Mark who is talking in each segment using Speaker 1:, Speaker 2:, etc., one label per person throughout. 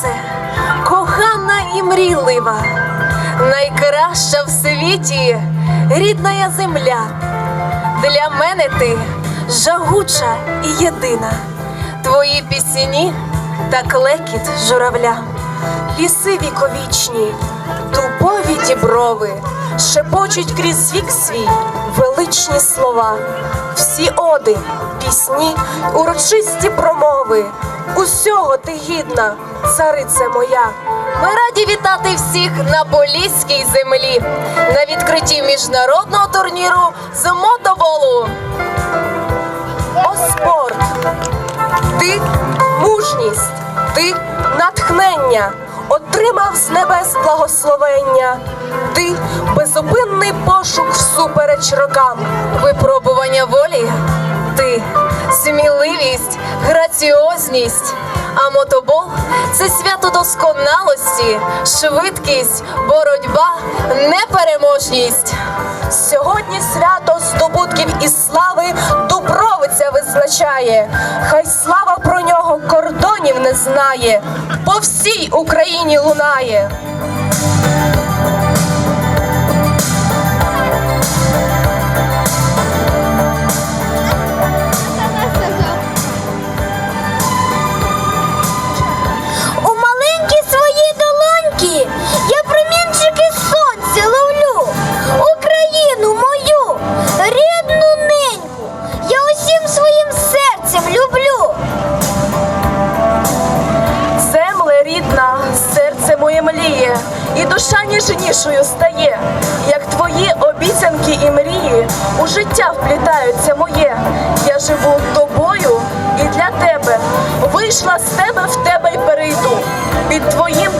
Speaker 1: Донбасе, кохана і мрійлива, найкраща в світі рідна земля. Для мене ти жагуча і єдина. Твої пісні та клекіт журавля. Ліси віковічні, дубові діброви, шепочуть крізь вік свій величні слова. Всі оди, пісні, урочисті промови. Усього ти гідна, царице моя. Ми раді вітати всіх на Поліській землі на відкритті міжнародного турніру з мотоболу. О спорт! Ти мужність, ти натхнення, отримав з небес благословення. Ти безупинний пошук всупереч рокам, випробування волі. Ти сміливість, граціозність. А мотобол це свято досконалості, швидкість, боротьба, непереможність. Сьогодні свято здобутків і слави Дубровиця визначає. Хай слава про нього кордонів не знає, по всій Україні лунає. Душа ніжнішою стає, як твої обіцянки і мрії у життя вплітаються моє. Я живу тобою і для тебе. Вийшла з тебе в тебе й перейду. Під твоїм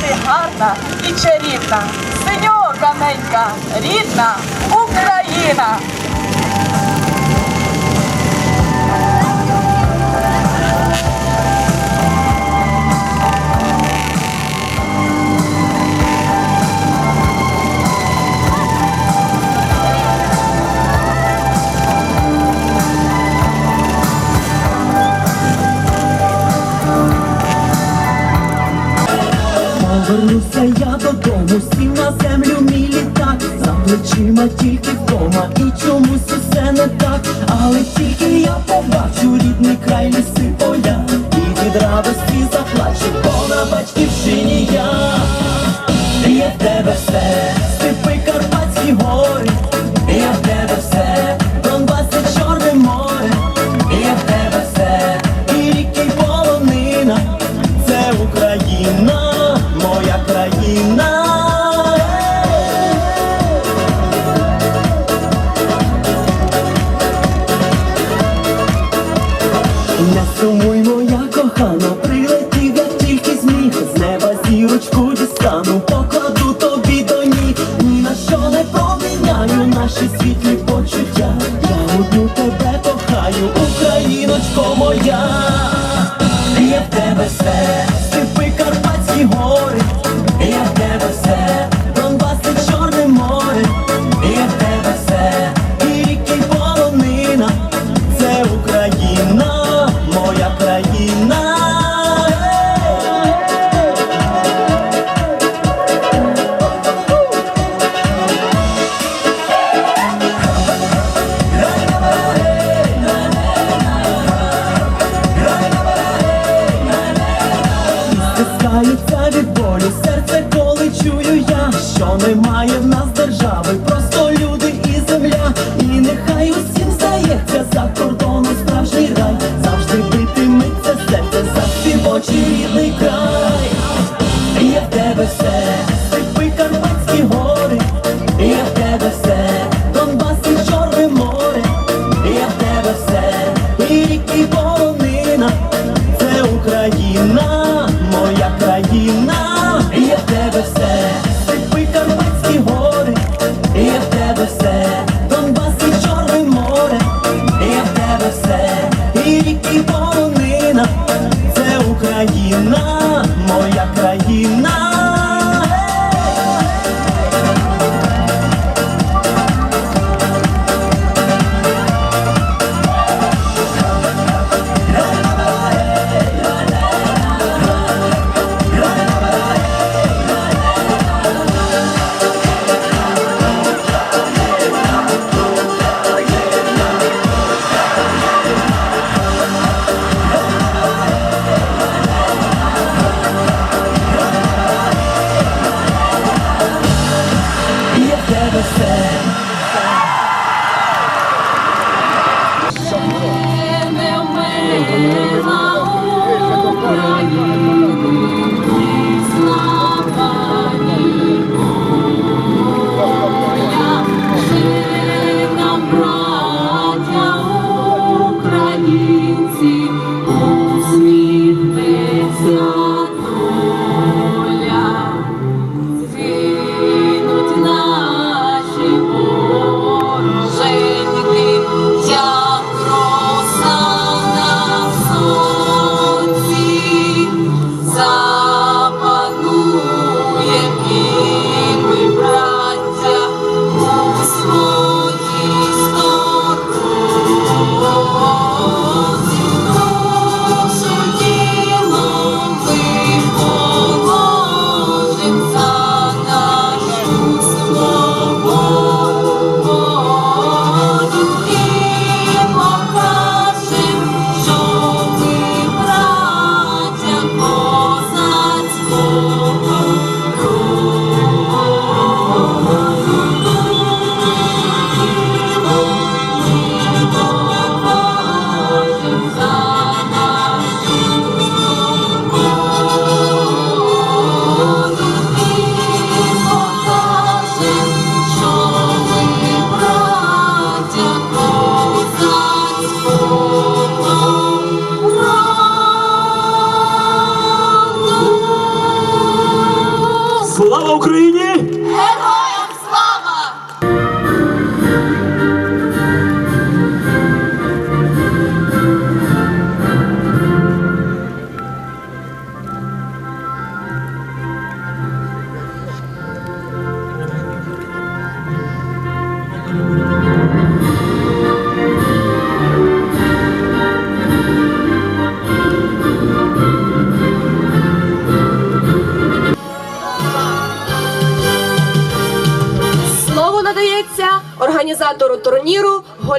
Speaker 1: ти гарна і чарівна, синьо-каменька, рідна Україна.
Speaker 2: Радості заплачу, бо на батьківщині я. Є в тебе все, зірочку дістану, покладу тобі до ніг. Ні на що не поміняю наші світлі почуття. Я одну тебе кохаю, Україночко моя. Є в тебе все,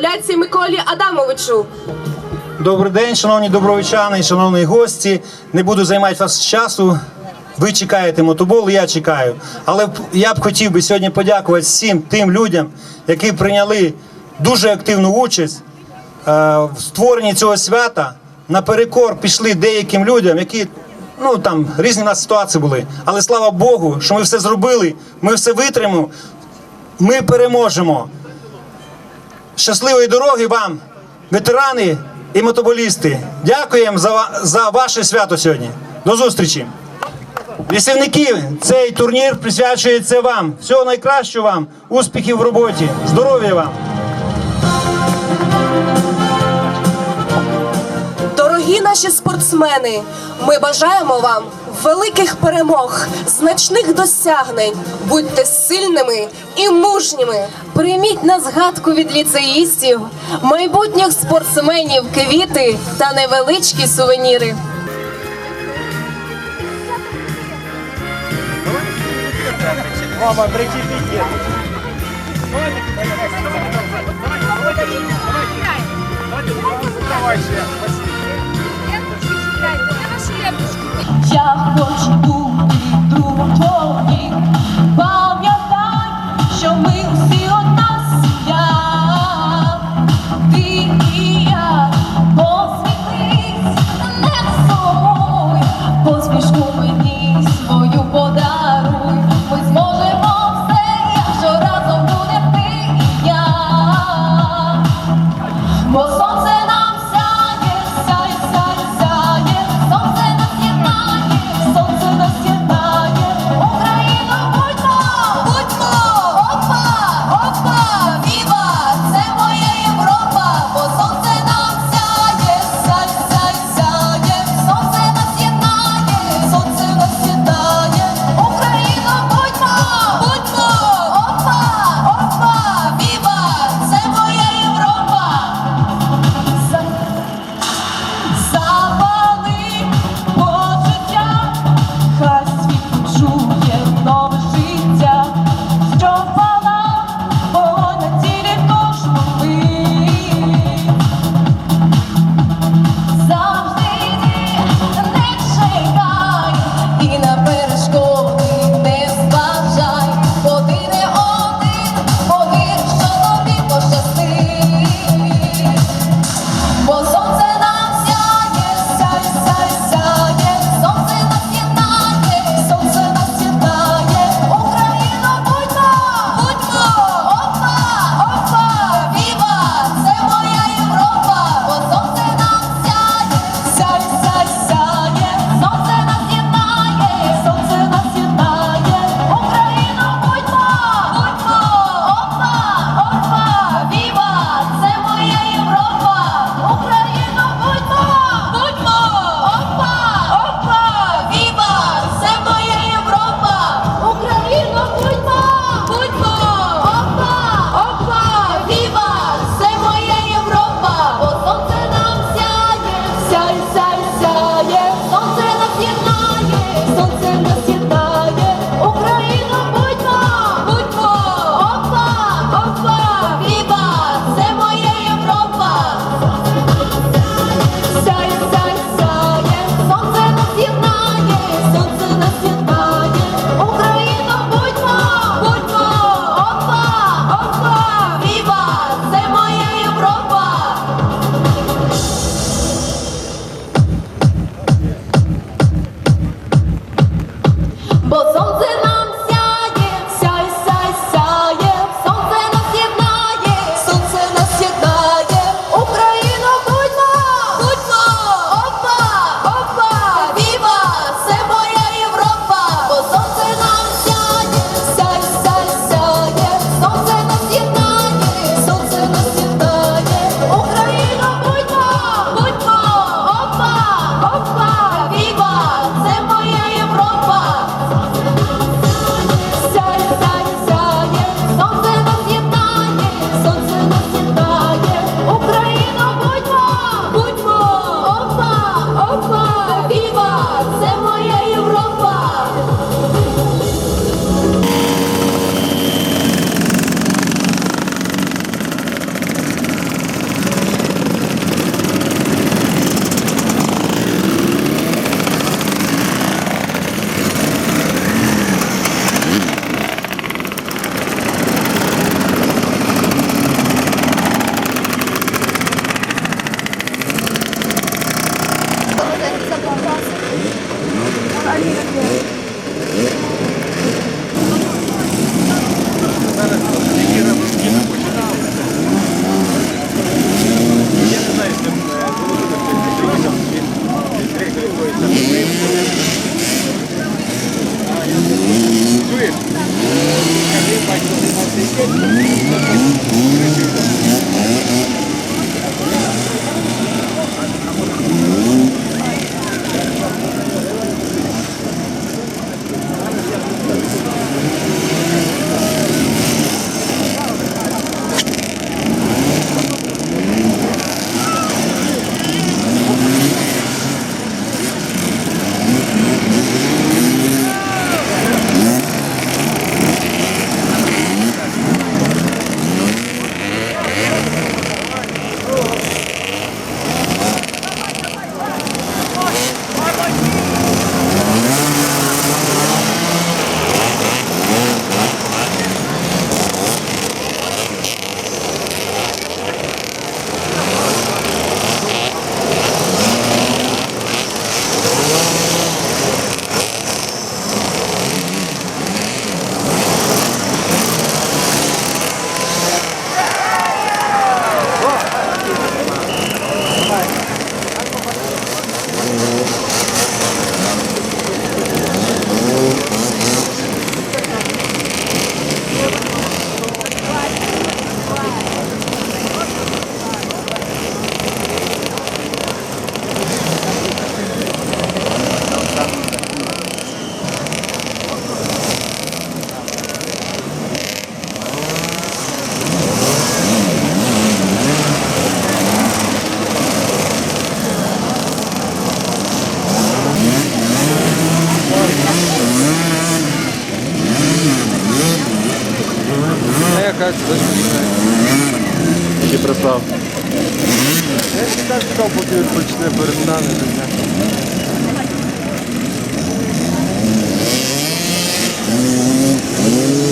Speaker 3: Голяці Миколі Адамовичу.
Speaker 4: Добрий день, шановні добровичани, шановні гості. Не буду займати вас часу. Ви чекаєте мотобол, я чекаю. Але я б хотів би сьогодні подякувати всім тим людям, які прийняли дуже активну участь е, в створенні цього свята. Наперекор пішли деяким людям, які ну там різні в нас ситуації були. Але слава Богу, що ми все зробили, ми все витримаємо, ми переможемо. Щасливої дороги вам, ветерани і мотоболісти. Дякуємо за, за ваше свято сьогодні. До зустрічі. Лісівники, цей турнір присвячується вам. Всього найкращого вам, успіхів в роботі, здоров'я вам.
Speaker 3: Дорогі наші спортсмени, ми бажаємо вам великих перемог, значних досягнень. Будьте сильними і мужніми.
Speaker 5: Прийміть на згадку від ліцеїстів, майбутніх спортсменів квіти та невеличкі сувеніри.
Speaker 1: Я Aí você consegue. якась Які прислав. Я ще
Speaker 6: так став, поки відпочне перед нами життя. Mm-hmm.